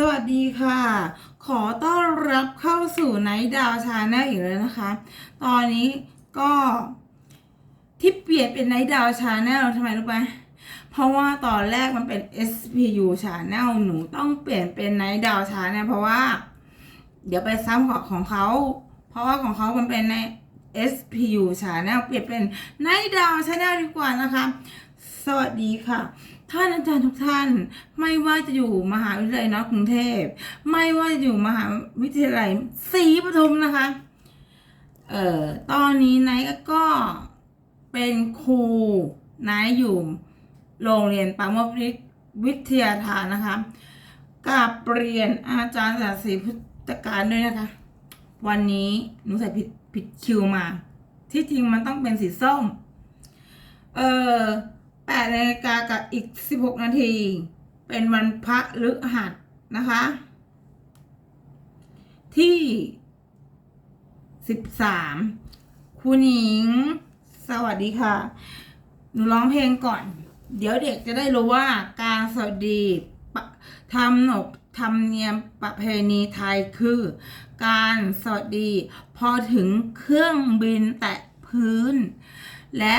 สวัสดีค่ะ ขอต้อนรับเข้าสู่ไนท์ดาวชาแนลอีกแล้วนะคะ ตอนนี้ก็ที่เปลี่ยนเป็นไนท์ดาวชาแนลทำไมรู้ไหมเพราะว่าตอนแรกมันเป็น SPU Channel หนูต้องเปลี่ยนเป็นไนท์ดาวชาแนลเพราะว่า เดี๋ยวไปซ้ำของของเขา เพราะว่าของเขามันเป็นใน SPU Channel เปลี่ยนเป็นไนดาวชาแนลดีกว่านะคะ สวัสดีค่ะ ท่านอาจารย์ทุกท่าน ไม่ว่าจะอยู่มหาวิทยาลัยนอร์กรุงเทพ ไม่ว่าจะอยู่มหาวิทยาลัยศรีปทุมนะคะ เอ่อ ตอนนี้ไนก็เป็นครูไนท์อยู่โรงเรียนปามวิวิทยาทานนะคะกับเรียนอาจารย์ศาสตร์ศรีพุทธการด้วยนะคะ วันนี้หนูใส่ผิด ผิดคิวมา ที่จริงมันต้องเป็นสีส้ม เออแปดนาฬิกากับอีกสิบหกนาที เป็นวันพระฤหัสนะคะ ที่สิบสามคุณหญิง สวัสดีค่ะ หนูร้องเพลงก่อน เดี๋ยวเด็กจะได้รู้ว่าการสวัสดีทำหนบ ธรรมเนียมประเพณีไทยคือ การสวัสดี พอถึงเครื่องบินแตะพื้น และ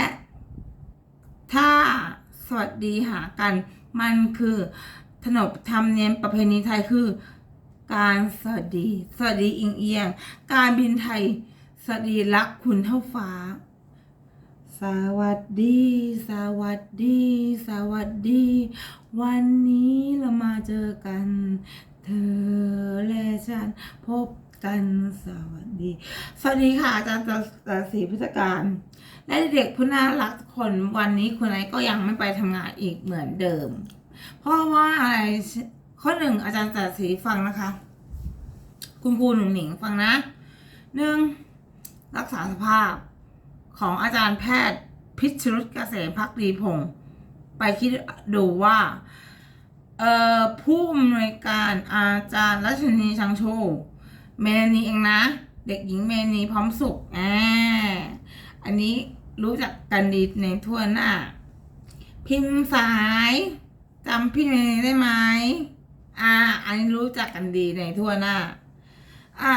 ถ้าสวัสดีหากัน มันคือขนบธรรมเนียมประเพณีไทยคือ การสวัสดี สวัสดีอิงเอียง การบินไทยสวัสดีรักคุณเท่าฟ้าสวัสดี สวัสดี สวัสดี วันนี้เรามาเจอกัน เธอและฉันพบกันสวัสดี สวัสดีค่ะอาจารย์ตาศรีพุทธการ และเด็กผู้น่ารักทุกคนวันนี้คุณไอก็ยังไม่ไปทำงานอีกเหมือนเดิม เพราะว่าอะไรข้อหนึ่งอาจารย์ตาศรีฟังนะคะ คุณครูหนุ่งหนิงฟังนะหนึ่งรักษาสภาพของอาจารย์แพทย์พิชรุตเกษมพักดีพงศ์ ไปคิดดูว่าเอ่อผู้อำนวยการอาจารย์รัชนีชังโชเมลานีเองนะ เด็กหญิงเมลานีพร้อมสุขอ่าอันนี้รู้จักกันดีในทั่วหน้า พิมพ์สายจำพี่เมลานีได้ไหมอ่า อันนี้รู้จักกันดีในทั่วหน้า อ่า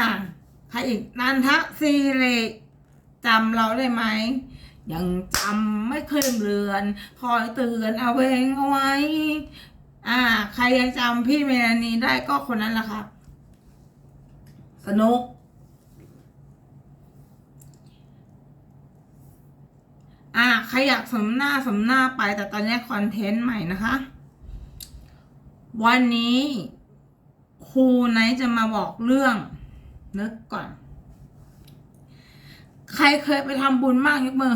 ใครอีกนันทศิริจำเราได้ไหม ยังจำไม่เคยลืมเลือน คอยเตือนเอาเองเอาไว้ อ่า ใครยังจำพี่เมลานีได้ก็คนนั้นแหละค่ะ สนุก อ่า ใครอยากสมหน้าสมหน้าไปแต่ตอนนี้คอนเทนต์ใหม่นะคะ วันนี้ครูไนจะมาบอกเรื่อง นึกก่อน ใครเคยไปทำบุญมากยกมือ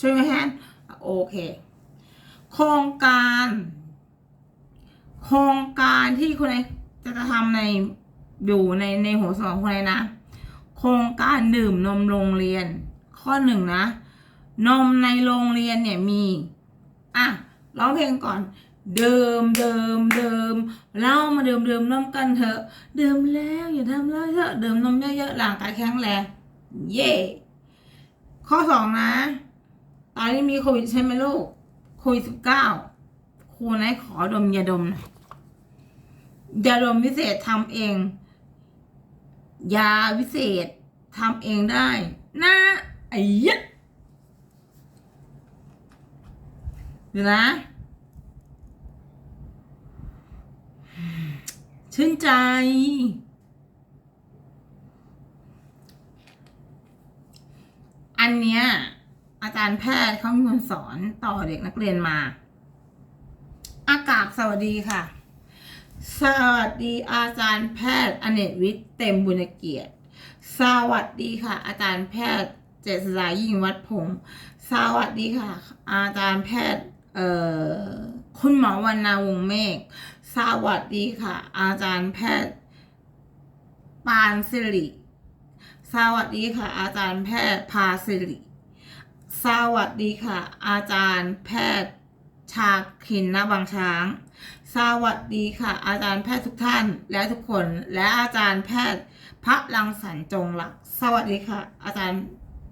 ช่วยไหมฮะโอเค โครงการ โครงการที่คุณไอจะจะทำในอยู่ในในหัวสมองคุณไอนะ โครงการดื่มนมโรงเรียน ข้อหนึ่งนะ นมในโรงเรียนเนี่ยมีอะร้องเพลงก่อนเดิมเดิมเดิมเรามาเดื่มดื่มนมกันเถอะเดื่มแล้วอย่าทำเลยเถอะดื่มนมเยอะๆร่างกายแข็งแรงเย่ข้อสองนะ ตอนนี้มีโควิดใช่ไหมลูก โควิดสิบเก้าครูนายขอดมยาดมหน่อยยาดมวิเศษทำเอง ยาวิเศษทำเองได้นะไอ้ยะเดี๋ยนะ ชื่นใจ อันเนี้ย อาจารย์แพทย์เขามีคนสอนต่อเด็กนักเรียนมา อากาศสวัสดีค่ะ สวัสดีอาจารย์แพทย์อเนกวิทย์เต็มบุญเกียรติ สวัสดีค่ะ อาจารย์แพทย์เจษฎายิ่งวัดพงศ์สวัสดีค่ะ อาจารย์แพทย์เอ่อคุณหมอวรรณาวงเมฆสวัสดีค่ะ อาจารย์แพทย์ ปานสิริสวัสดีค่ะ อาจารย์แพทย์พาสิริ สวัสดีค่ะ อาจารย์แพทย์ชาคินนบางช้าง สวัสดีค่ะ อาจารย์แพทย์ทุกท่านและทุกคน และอาจารย์แพทย์พระลังสรรจงหลัก สวัสดีค่ะ อาจารย์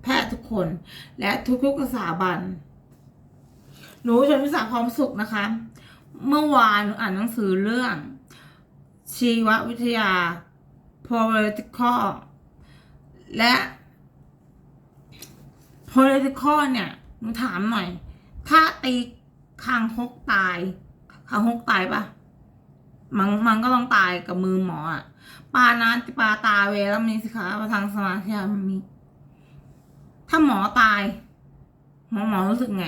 แพทย์ทุกคน และทุกๆสถาบัน หนูชนวิสาความสุขนะคะ เมื่อวานหนูอ่านหนังสือเรื่อง ชีววิทยา political และ political เนี่ยหนูถามหน่อย ถ้าตีคางคกตายคางคกตายปะมันมันก็ต้องตายกับมือหมออะปานาติปาตาเวแล้วมีสิคะประทางสมาธิมี ถ้าหมอตาย หมอหมอรู้สึกไง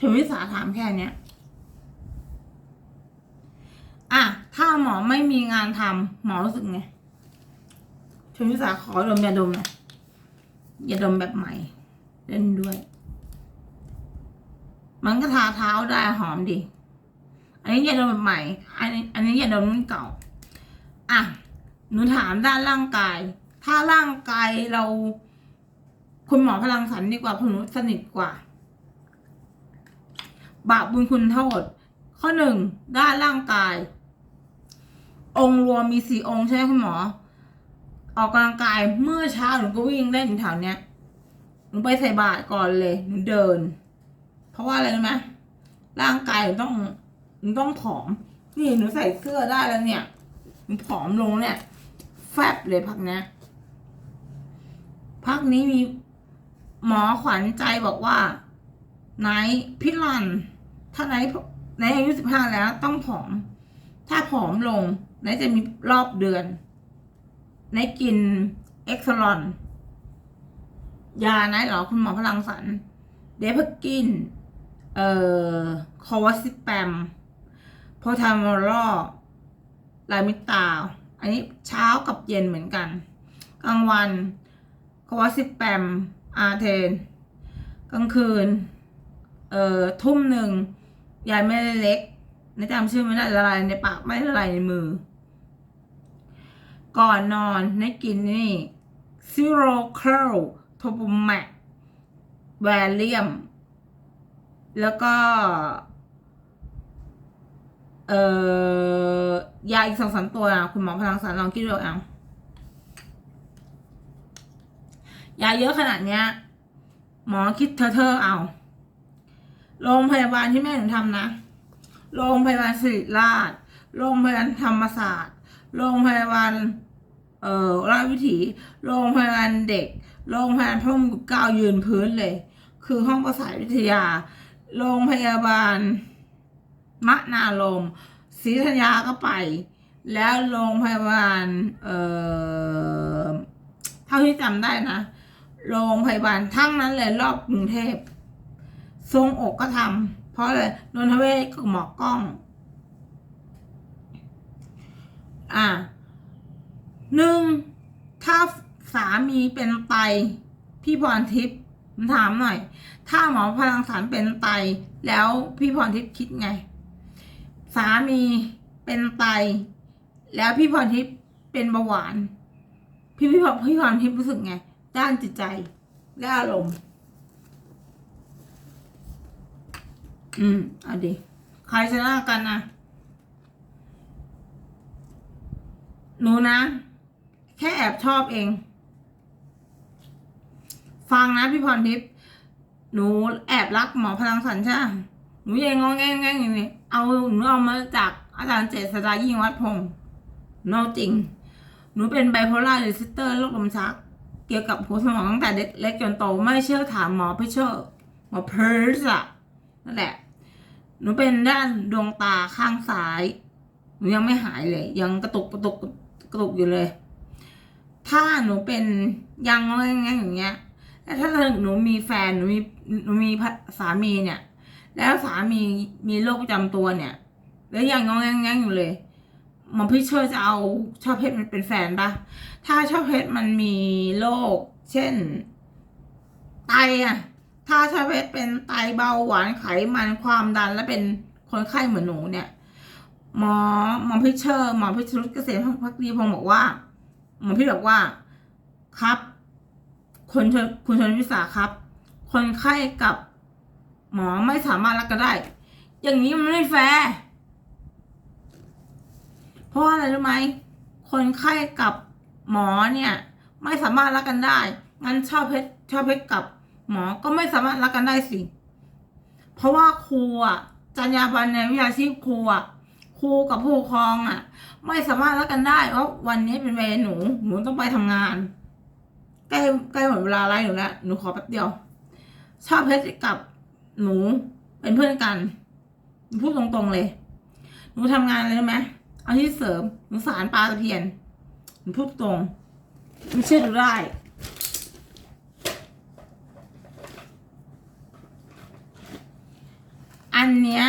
ถึงวิสาถามแค่เนี้ยอะ ถ้าหมอไม่มีงานทำหมอรู้สึกไงถึงวิสาขอดมยาดมหน่อยยาดมแบบใหม่ เล่นด้วย มันก็ทาเท้าได้หอมดีอันนี้ยาดมแบบใหม่ อันนี้อันนี้ยาดมรุ่นเก่า อะ หนูถามด้านร่างกาย ถ้าร่างกายเรา คุณหมอพลังสันดีกว่าคุณหนูสนิทกว่า บาปบุญคุณโทษข้อหนึ่งด้านร่างกาย องค์รวมมีสี่องค์ใช่ไหมคุณหมอ ออกกำลังกายเมื่อเช้าหนูก็วิ่งเล่นแถวเนี้ย หนูไปใส่บาตรก่อนเลยหนูเดิน เพราะว่าอะไรรู้ไหมร่างกายหนูต้องหนูต้องผอม นี่หนูใส่เสื้อได้แล้วเนี่ยหนูผอมลงเนี่ย แฟบเลยพักนี้พักนี้มีหมอขวัญใจบอกว่าไนท์พิลัน ถ้าไนท์ไนท์อายุสิบห้าแล้วต้องผอม ถ้าผอมลงไนท์จะมีรอบเดือนไนท์กินเอ็กซ์ลอน ยานท์เหรอคุณหมอพลังสันเดพกิน เอ่อ คอวัซิแปมโพทามอลลามิตา อันนี้เช้ากับเย็นเหมือนกัน กลางวันคอวัซิแปมอาเทน กลางคืน เอ่อ ทุ่มหนึ่งยายไม่เล็กในจำชื่อไม่ได้ละลายในปากไม่ละลายในมือ ก่อนนอนในกินนี่ซิโรเคิล โทปูแมกแวเลียม แล้วก็ เอ่อยาอีกสองสามตัวนะคุณหมอพลังสารลองคิดดูเอายาเยอะขนาดเนี้ย หมอคิดเธอเธอเอา โรงพยาบาลที่แม่หนูทำนะ โรงพยาบาลศิริราช โรงพยาบาลธรรมศาสตร์ โรงพยาบาล เอ่อราชวิถี โรงพยาบาลเด็ก โรงพยาบาลพระมงกุฎเกล้ายืนพื้นเลย คือห้องประสาทวิทยา โรงพยาบาลมะนาลมศรีธัญญาก็ไป แล้วโรงพยาบาล เอ่อ เท่าที่จำได้นะ โรงพยาบาลทั้งนั้นเลยรอบกรุงเทพ ทรงอกก็ทำ เพราะอะไรนนทเวศกับหมอกล้อง อะหนึ่งถ้า สามีเป็นไตพี่พรทิพย์ผมถามหน่อย ถ้าหมอพลังสารเป็นไตแล้วพี่พรทิพย์คิดไง สามีเป็นไตแล้วพี่พรทิพย์เป็นเบาหวาน พี่พี่พรพี่พรทิพย์รู้สึกไง ด้านจิตใจและอารมณ์อืมเอาดิใครชนะกันนะหนูนะ แค่แอบชอบเอง ฟังนะพี่พรทิพย์หนูแอบรักหมอพลังสันใช่ไหมหนูยังงองแงงแงงอย่างนี้เอาหนูเอามาจากอาจารย์เจษฎายิ่งวัดพงศ์หนูเอาจริง หนูเป็นไบโพล่าหรือซิสเตอร์โรคลมชัก เกี่ยวกับหัวสมองตั้งแต่เด็กเล็กจนโตไม่เชื่อถามหมอพิเชอร์หมอเพิร์สอะนั่นแหละ หนูเป็นด้านดวงตาข้างซ้าย หนูยังไม่หายเลย ยังกระตุกกระตุกกระตุกอยู่เลย ถ้าหนูเป็นยังงงงงอย่างเงี้ย ถ้าหนูมีแฟนหนูมีหนูมีสามีเนี่ย แล้วสามีมีโรคประจำตัวเนี่ย แล้วยังงงงงอยู่เลยหมอพี่ช่วยจะเอาชอบเพชรมันเป็นแฟนปะถ้าชอบเพชรมันมีโรคเช่น ไตอะถ้าชอบเพชรเป็นไตเบาหวานไขมันความดันและเป็นคนไข้เหมือนหนูเนี่ยหมอหมอพิเชอร์หมอพิชรุตเกษมพักดีพงศ์บอกว่าหมอพี่บอกว่า ครับ คนชนคุณชนวิสาครับ คนไข้กับหมอไม่สามารถรักกันได้ อย่างนี้มันไม่แฟร์เพราะอะไรรู้ไหม คนไข้กับหมอเนี่ย ไม่สามารถรักกันได้ งั้นชอบเพชรชอบเพชรกับหมอก็ไม่สามารถรักกันได้สิ เพราะว่าครูอะจรรยาบรรณในวิชาชีพครูอะครูกับผู้ปกครองอะ ไม่สามารถรักกันได้เพราะวันนี้เป็นเวรหนูหนูต้องไปทำงาน ใกล้ใกล้หมดเวลาไล่หนูแล้วหนูขอแป๊บเดียว ชอบเพชรกับหนูเป็นเพื่อนกันหนูพูดตรงๆเลย หนูทำงานอะไรรู้ไหมเอาที่เสริมหนูสารปลาตะเพียนหนูพูดตรงหนูเชื่อดูได้อันเนี้ย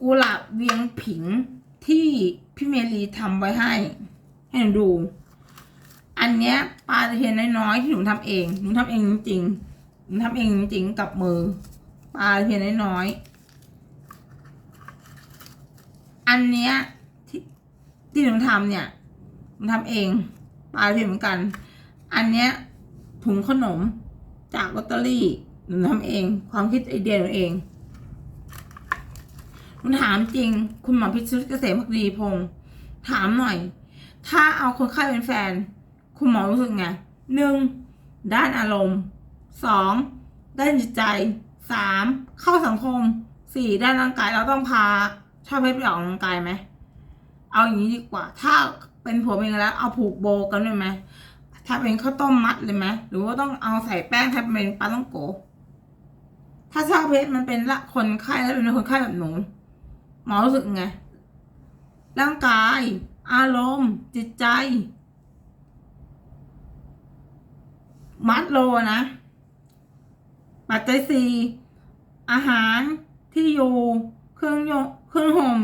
กุหลาบเวียงผิงที่พี่เมลีทำไว้ให้ ให้หนูดู อันเนี้ยปลาตะเพียนน้อยๆที่หนูทำเอง หนูทำเองจริงๆหนูทำเองจริงๆกับมือ ปลาตะเพียนน้อยๆ อันเนี้ยที่ที่หนูทำเนี่ย หนูทำเอง ปลาตะเพียนเหมือนกัน อันเนี้ยถุงขนมจากลอตเตอรี่ หนูทำเอง ความคิดไอเดียหนูเองมันถามจริง คุณหมอพิชิตเกษมพักดีพงศ์ถามหน่อย ถ้าเอาคนไข้เป็นแฟน คุณหมอรู้สึกไงหนึ่งด้านอารมณ์สองด้านจิตใจสามเข้าสังคมสี่ด้านร่างกายเราต้องพาชอบเพชรไปออกกำลังกายไหมเอาอย่างนี้ดีกว่า ถ้าเป็นผัวเมียแล้วเอาผูกโบกันได้ไหมถ้าเป็นข้าวต้มมัดเลยไหมหรือว่าต้องเอาใส่แป้งทำเป็นปลาต้องโก ถ้าชอบเพชรมันเป็นละคนไข้แล้วเป็นคนไข้แบบหนูหมอรู้สึกไงร่างกาย อารมณ์ จิตใจ มัดโลนะ ปัจจัยสี่อาหารที่อยู่เครื่องยงเครื่องห่ม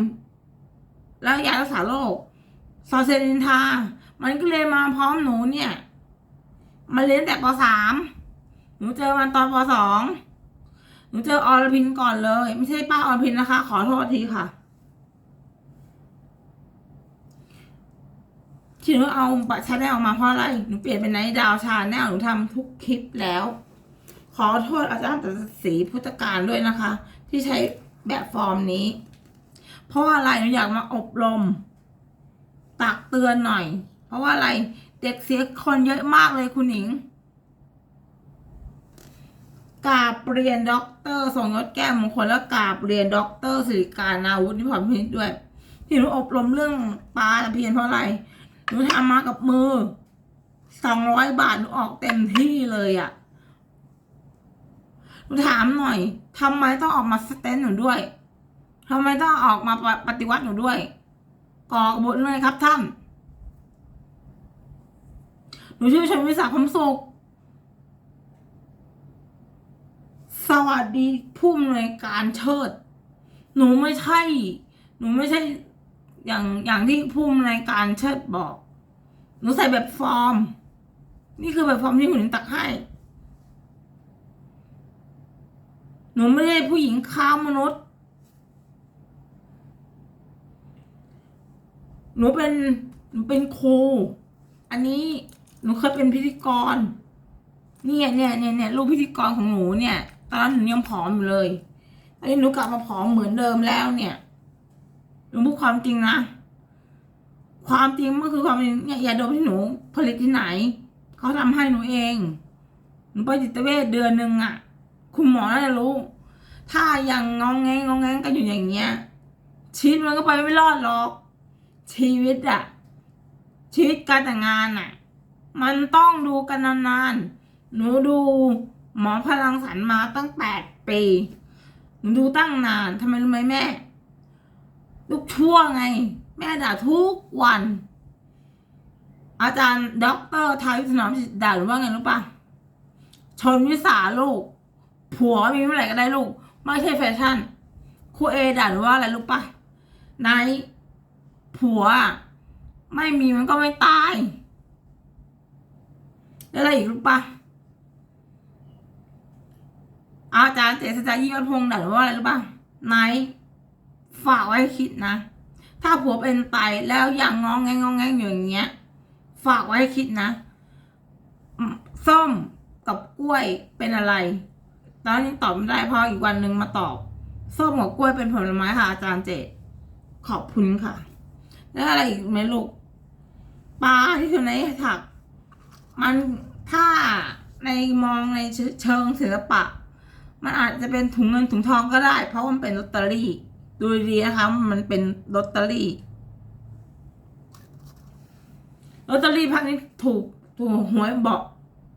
แล้วยารักษาโรคซอเซนินทา มันก็เลยมาพร้อมหนูเนี่ยมาเรียนแต่ปสามหนูเจอมันตอนปสองหนูเจออรพินก่อนเลย ไม่ใช่ป้าอรพินนะคะ ขอโทษทีค่ะ ที่หนูเอาบัตรชาแนลออกมาเพราะอะไร หนูเปลี่ยนเป็นไนท์ดาวชาแนลหนูทำทุกคลิปแล้ว ขอโทษอาจารย์ตัดสีพุทธการด้วยนะคะ ที่ใช้แบบฟอร์มนี้ เพราะว่าอะไรหนูอยากมาอบรม ตักเตือนหน่อย เพราะว่าอะไรเด็กเสียคนเยอะมากเลยคุณหญิงกาบเรียนด็อกเตอร์ทรงยศแก้วมงคลและกาบเรียนด็อกเตอร์สิริการนาวุฒินิพนธ์พินิจด้วยที่หนูอบรมเรื่องปลาตะเพียนเพราะอะไร หนูทำมากับมือสองร้อยบาทหนูออกเต็มที่เลยอะ่ะหนูถามหน่อยทำไมต้องออกมาสเตนหนูด้วยทำไมต้องออกมาปฏิวัติหนูด้วยก่อกบฏเลยครับท่าน หนูชื่อชนวิสาคมสุข สวัสดีผู้อำนวยการเชิด หนูไม่ใช่ หนูไม่ใช่ อย่างอย่างที่ผู้อำนวยการเชิดบอก หนูใส่แบบฟอร์ม นี่คือแบบฟอร์มที่หนูตักให้ หนูไม่ได้ผู้หญิงค้ามนุษย์ หนูเป็นหนูเป็นครู อันนี้หนูเคยเป็นพิธีกร เนี่ยเนี่ยเนี่ยเนี่ยรูปพิธีกรของหนูเนี่ย ตอนนั้นหนูยังผอมอยู่เลยตอนนี้หนูกลับมาผอมเหมือนเดิมแล้วเนี่ย หนูพูดความจริงนะ ความจริงมันคือความจริงเนี่ยยาดมที่หนู ผลิตที่ไหน เขาทำให้หนูเอง หนูไปจิตเวชเดือนหนึ่งอะคุณหมอน่าจะรู้ ถ้ายังงองแงงงองแงงกันอยู่อย่างเงี้ย ชีวิตมันก็ไปไม่รอดหรอก ชีวิตอะชีวิตการแต่งงานอะมันต้องดูกันนานๆ หนูดูหมอพลังสันมาตั้งแปดปี หนูดูตั้งนานทำไมรู้ไหมแม่ ลูกชั่วไง แม่ด่าทุกวัน อาจารย์ด็อกเตอร์ทายุทธนอมด่าหรือว่าไงรู้ปะชนวิสาลูก ผัวมีเมื่อไหร่ก็ได้ลูก ไม่ใช่แฟชั่นครูเอด่าหรือว่าอะไรรู้ปะนายผัว ไม่มีมันก็ไม่ตายแล้วอะไรอีกรู้ปะอาจารย์เจษฎายิ่ยอดพงศ์ด่าหรือว่าอะไรรู้ปะนท์ ฝากไว้คิดนะ ถ้าผัวเป็นไตแล้วย่างงองแงงงองแงงอยู่อย่างเงี้ย ฝากไว้คิดนะ ส้มกับกล้วยเป็นอะไร ตอนนี้ตอบไม่ได้เพราะอีกวันหนึ่งมาตอบ ส้มกับกล้วยเป็นผลไม้ค่ะอาจารย์เจตขอบคุณค่ะ แล้วอะไรอีกไหมลูกปลาที่อยู่ในถัก มันถ้าในมองในเชิงศิลปะ มันอาจจะเป็นถุงเงินถุงทองก็ได้ เพราะมันเป็นลอตเตอรี่ ดูดีนะคะมันเป็นลอตเตอรี่ลอตเตอรี่พักนี้ถูกถูกหวยบอก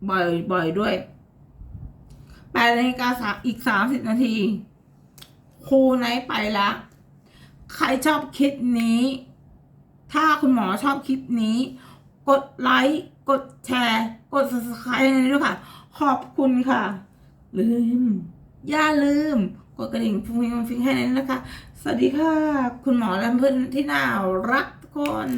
บ่อยบ่อยด้วยแปดนาฬิกาสามอีกสามสิบนาทีครูไนไปละใครชอบคลิปนี้ ถ้าคุณหมอชอบคลิปนี้ กดไลค์กดแชร์ กด subscribe ให้ด้วยค่ะ ขอบคุณค่ะ ลืม อย่าลืม กดกระดิ่งฟุ้งฟิงฟิงให้นั้นนะคะ สวัสดีค่ะ คุณหมอและเพื่อนที่น่ารักทุกคน